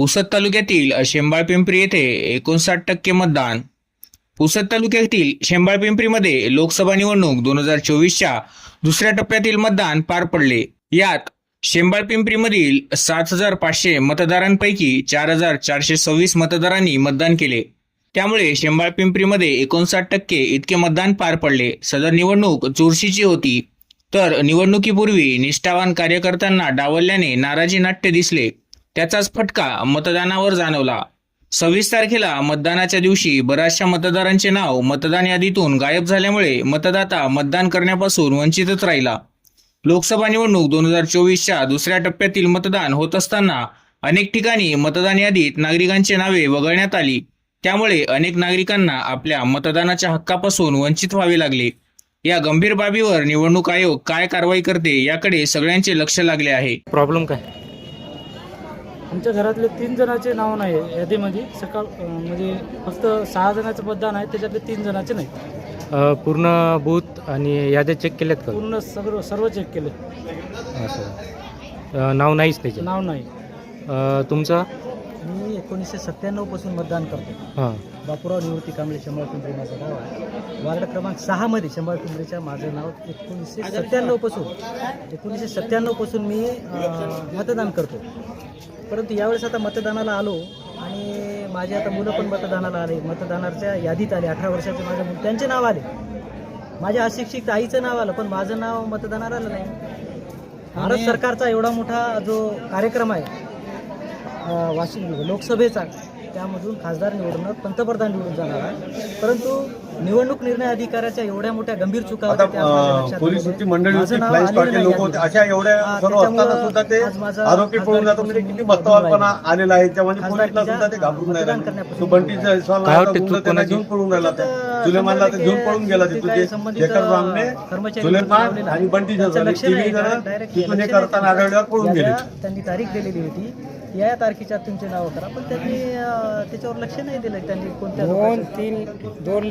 पुसद तालुक्यातील शेंबाळपिंपरी येथे एकोणसाठ टक्के मतदान. पुसद तालुक्यातील शेंबाळपिंपरीमध्ये लोकसभा निवडणूक दोन हजार चोवीसच्या दुसऱ्या टप्प्यातील मतदान पार पडले. यात शेंबाळपिंपरीमधील सात हजार पाचशे मतदारांपैकी चार हजार चारशे सव्वीस मतदारांनी मतदान केले. त्यामुळे शेंबाळपिंपरीमध्ये एकोणसाठ टक्के इतके मतदान पार पडले. सदर निवडणूक चुरशीची होती. तर निवडणुकीपूर्वी निष्ठावान कार्यकर्त्यांना डावलल्याने नाराजी नाट्य दिसले. त्याचाच फटका मतदानावर जाणवला. सव्वीस तारखेला मतदानाच्या दिवशी बऱ्याचशा मतदारांचे नाव मतदान यादीतून गायब झाल्यामुळे मतदाता मतदान करण्यापासून वंचितच राहिला. लोकसभा निवडणूक दोन हजार चोवीसच्या दुसऱ्या टप्प्यातील मतदान होत असताना अनेक ठिकाणी मतदान यादीत नागरिकांची नावे वगळण्यात आली. त्यामुळे अनेक नागरिकांना आपल्या मतदानाच्या हक्कापासून वंचित व्हावे लागले. या गंभीर बाबीवर निवडणूक आयोग काय कारवाई करते याकडे सगळ्यांचे लक्ष लागले आहे. प्रॉब्लेम काय? आमच्या घरातले तीन जणांचे नाव नाही आहे. यादीमध्ये सकाळ म्हणजे फक्त सहा जणांचं मतदान आहे त्याच्यातले तीन जणांचे नाही. अ, पूर्ण बूथ आणि याद्या चेक केल्यात का? पूर्ण सगळं सर्व चेक केले. असं. अ, नाव नाहीच त्याचे नाव नाही. तुमचं? मी एकोणीसशे सत्त्याण्णवपासून मतदान करतो हां. बापूराव निवृत्ती कांबळे शंभरपिंपरी माझं नाव आहे. वार्ड क्रमांक सहामध्ये शंभरपिंपरीच्या माझं नाव एकोणीसशे सत्त्याण्णवपासून एकोणीसशे सत्त्याण्णवपासून मी अं, मतदान करतो परंतु यावेळेस आता मतदानाला आलो आणि माझे आता मुलं पण मतदानाला आले. मतदानाच्या यादीत आले. अठरा वर्षाचे माझे मुलं. त्यांचे नाव आले. माझ्या अशिक्षित आईचं नाव आलं पण माझं नाव मतदानाला आलं नाही. भारत सरकारचा एवढा मोठा जो कार्यक्रम आहे वाशिम लोकसभेचा त्यामधून खासदार निवडणं पंतप्रधान निवडून जाणार आहे परंतु निवडणूक निर्णय अधिकाऱ्याच्या एवढ्या मोठ्या गंभीर चुका होत्या, त्या माझ्या लक्षात पोलीस होती. मंडळी माझं होती नाव फ्लाईंग आलेलं स्क्वॉडचे नाही लोक यादीत. होते अशा एवढ्या सर्व असताना त्याच्यामुळं सुद्धा ते आज माझा आरोपी पळून जातो म्हणजे किती आलेला आहे पोलिसला सुद्धा ते घाबरून नाही मतदान राहिले करण्यापासून तो बंटी जयस्वाल काय नावाचा वाटते गुंड तू त्यांना कोणाची? घेऊन पळून राहिला तर होता सुलेमानला तर घेऊन पळून गेला ते तिथून ते शेखर रामने कर्मचारी सुलेमान. आणि बंटी तिन्ही जण तिथून हे करताना. आढळल्यावर पळून गेले त्यांनी तारीख दिलेली होती या तारखेच्या तुमचे नाव करा पण त्यांनी त्याच्यावर लक्ष नाही दिलं त्यांनी कोणत्या दोन तीन दोन